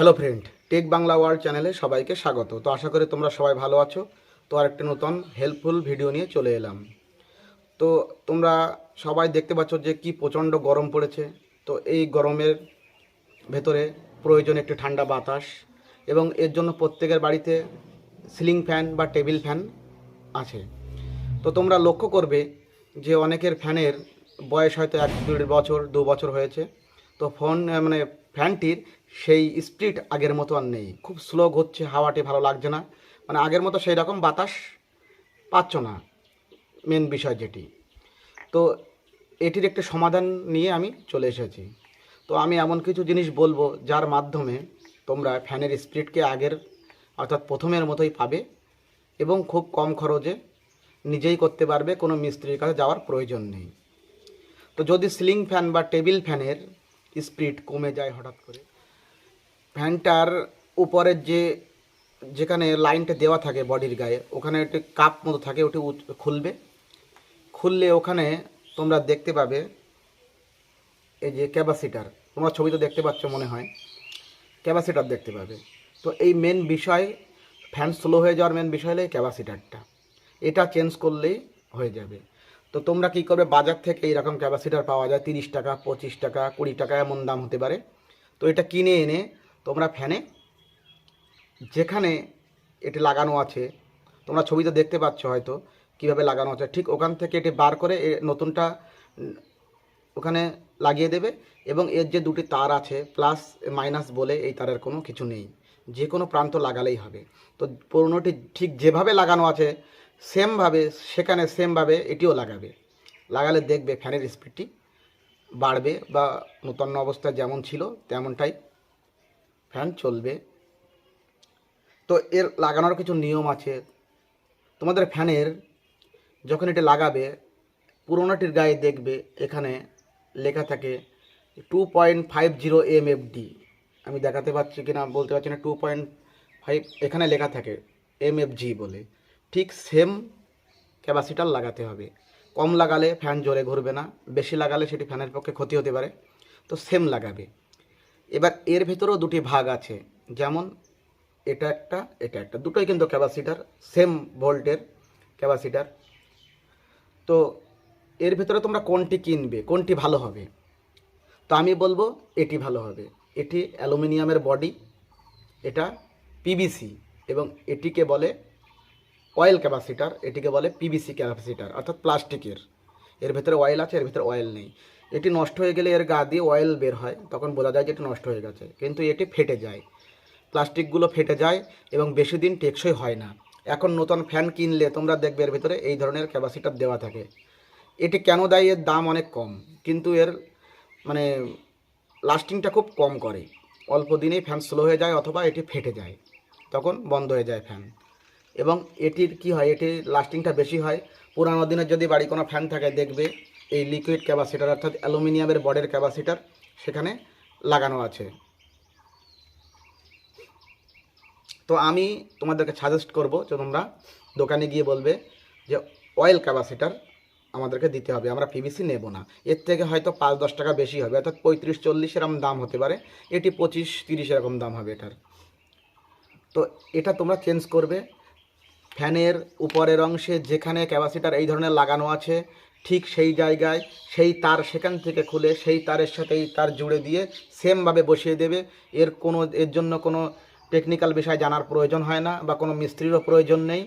Hello friend tech Bangla world চ্যানেলে সবাইকে স্বাগত। তো আশা করি তোমরা সবাই ভালো আছো। তো আর একটা নতুন হেল্পফুল ভিডিও নিয়ে চলে এলাম। তো তোমরা সবাই দেখতে পাচ্ছ যে কি প্রচণ্ড গরম পড়েছে। তো এই গরমের ভেতরে প্রয়োজন একটি ঠান্ডা বাতাস এবং এর জন্য প্রত্যেকের বাড়িতে সিলিং ফ্যান বা টেবিল ফ্যান আছে। তো তোমরা লক্ষ্য করবে যে অনেকের ফ্যানের বয়স হয়তো এক দেড় বছর, দু বছর হয়েছে। তো ফোন মানে ফ্যানটির সেই স্পিড আগের মতো আর নেই। খুব স্লো ঘুরছে হাওয়াটি ভালো লাগছে না। মানে আগের মতো সেই রকম বাতাস পাচ্ছ না মেন বিষয় যেটি। তো এটির একটি সমাধান নিয়ে আমি চলে এসেছি। তো আমি এমন কিছু জিনিস বলব যার মাধ্যমে তোমরা ফ্যানের স্পিডকে আগের অর্থাৎ প্রথমের মতোই পাবে এবং খুব কম খরচে নিজেই করতে পারবে, কোনো মিস্ত্রির কাছে যাওয়ার প্রয়োজন নেই। তো যদি সিলিং ফ্যান বা টেবিল ফ্যানের স্পিড কমে যায় হঠাৎ করে ফ্যানটার উপরের যে, যেখানে লাইনটা দেওয়া থাকে বডির গায়ে, ওখানে একটি কাপ মতো থাকে, ওটি খুলবে। খুললে ওখানে তোমরা দেখতে পাবে এই যে ক্যাপাসিটার। তোমরা ছবি তো দেখতে পাচ্ছ মনে হয়। ক্যাপাসিটার দেখতে পাবে। তো এই মেন বিষয় ফ্যান স্লো হয়ে যাওয়ার মেন বিষয় হলো ক্যাপাসিটারটা। এটা চেঞ্জ করলেই হয়ে যাবে। তো তোমরা কি করবে, বাজার থেকে এইরকম ক্যাপাসিটার পাওয়া যায়, তিরিশ টাকা, পঁচিশ টাকা, কুড়ি টাকা, এমন দাম হতে পারে। তো এটা কিনে এনে তোমরা ফ্যানে, যেখানে এটি লাগানো আছে, তোমরা ছবিতে দেখতে পাচ্ছ হয়তো কীভাবে লাগানো আছে। ঠিক ওখান থেকে এটি বার করে নতুনটা ওখানে লাগিয়ে দেবে এবং এর যে দুটি তার আছে, প্লাস, মাইনাস বলে এই তারের কোনো কিছু নেই। যে কোনো প্রান্ত লাগালেই হবে। তো পুরোনোটি ঠিক যেভাবে লাগানো আছে, সেমভাবে, সেখানে সেমভাবে এটিও লাগাবে। লাগালে দেখবে ফ্যানের স্পিডটি বাড়বে বা নূতন অবস্থায় যেমন ছিল, তেমনটাই ফ্যান চলবে। তো এর লাগানোর কিছু নিয়ম আছে। তোমাদের ফ্যানের যখন এটা লাগাবে, পুরোনোটির গায়ে দেখবে, এখানে লেখা থাকে two point five zero M F D আমি দেখাতে পারছি কি না বলতে পারছি না টু পয়েন্ট ফাইভ এখানে লেখা থাকে এম এফ জি বলে। ঠিক সেম ক্যাপাসিটার লাগাতে হবে। কম লাগালে ফ্যান জোরে ঘুরবে না, বেশি লাগালে সেটি ফ্যানের পক্ষে ক্ষতি হতে পারে। তো সেম লাগাবে। এবার এর ভেতরেও দুটি ভাগ আছে। যেমন এটা একটা এটা একটা। দুটোই কিন্তু ক্যাপাসিটার সেম ভোল্টের ক্যাপাসিটার। তো এর ভেতরে তোমরা কোনটি কিনবে, কোনটি ভালো হবে? তো আমি বলব এটি ভালো হবে। এটি অ্যালুমিনিয়ামের বডি, এটা পিবিসি এবং এটিকে বলে অয়েল ক্যাপাসিটার এটিকে বলে পিবিসি ক্যাপাসিটার অর্থাৎ প্লাস্টিকের এর। ভেতরে অয়েল আছে, এর ভেতরে অয়েল নেই। এটি নষ্ট হয়ে গেলে এর গা দিয়ে অয়েল বের হয়, তখন বোঝা যায় যে এটি নষ্ট হয়ে গেছে। কিন্তু এটি ফেটে যায়। প্লাস্টিকগুলো ফেটে যায় এবং বেশি দিন টেকসই হয় না। এখন নতুন ফ্যান কিনলে তোমরা দেখবে এর ভিতরে এই ধরনের ক্যাপাসিটার দেওয়া থাকে। এটি কেন দেয়? এর দাম অনেক কম। কিন্তু এর মানে লাস্টিংটা খুব কম করে। অল্প দিনেই ফ্যান স্লো হয়ে যায় অথবা এটি ফেটে যায়। তখন বন্ধ হয়ে যায় ফ্যান। এবং এটির কি হয়? এটির লাস্টিংটা বেশি হয়। পুরানো দিনের যদি বাড়ি কোনো ফ্যান থাকে, দেখবে এই লিকুইড ক্যাপাসিটার অর্থাৎ অ্যালুমিনিয়ামের বডের ক্যাপাসিটার সেখানে লাগানো আছে। তো আমি তোমাদেরকে সাজেস্ট করব যে তোমরা দোকানে গিয়ে বলবে যে অয়েল ক্যাপাসিটার আমাদেরকে দিতে হবে, আমরা পিভিসি নেব না। এর থেকে হয়তো পাঁচ দশ টাকা বেশি হবে, অর্থাৎ পঁয়ত্রিশ চল্লিশ এরকম দাম হতে পারে। এটি পঁচিশ তিরিশ এরকম দাম হবে এটার। তো এটা তোমরা চেঞ্জ করবে। ফ্যানের উপরের অংশে যেখানে ক্যাপাসিটার এই ধরনের লাগানো আছে ঠিক সেই জায়গায়, সেই তার সেখান থেকে খুলে, সেই তারের সাথেই তার জুড়ে দিয়ে সেমভাবে বসিয়ে দেবে। এর কোনো, এর জন্য কোনো টেকনিক্যাল বিষয় জানার প্রয়োজন হয় না বা কোনো মিস্ত্রিরও প্রয়োজন নেই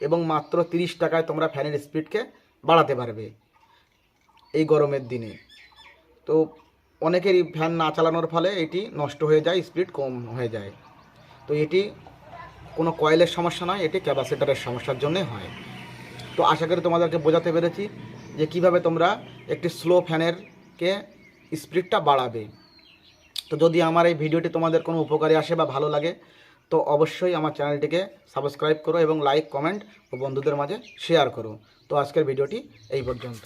এবং মাত্র তিরিশ টাকায় তোমরা ফ্যানের স্পিডকে বাড়াতে পারবে এই গরমের দিনে। তো অনেকেরই ফ্যান না চালানোর ফলে এটি নষ্ট হয়ে যায়, স্পিড কম হয়ে যায়। তো এটি কোনো কয়েলের সমস্যা নয়, এটি ক্যাপাসিটারের সমস্যার জন্যে হয়। তো আশা করি তোমাদেরকে বোঝাতে পেরেছি। যে কীভাবে তোমরা একটি স্লো ফ্যানেরকে স্পিডটা বাড়াবে। তো যদি আমার এই ভিডিওটি তোমাদের কোনো উপকারে আসে বা ভালো লাগে, তো অবশ্যই আমার চ্যানেলটিকে সাবস্ক্রাইব করো এবং লাইক কমেন্ট ও বন্ধুদের মাঝে শেয়ার করো। তো আজকের ভিডিওটি এই পর্যন্ত।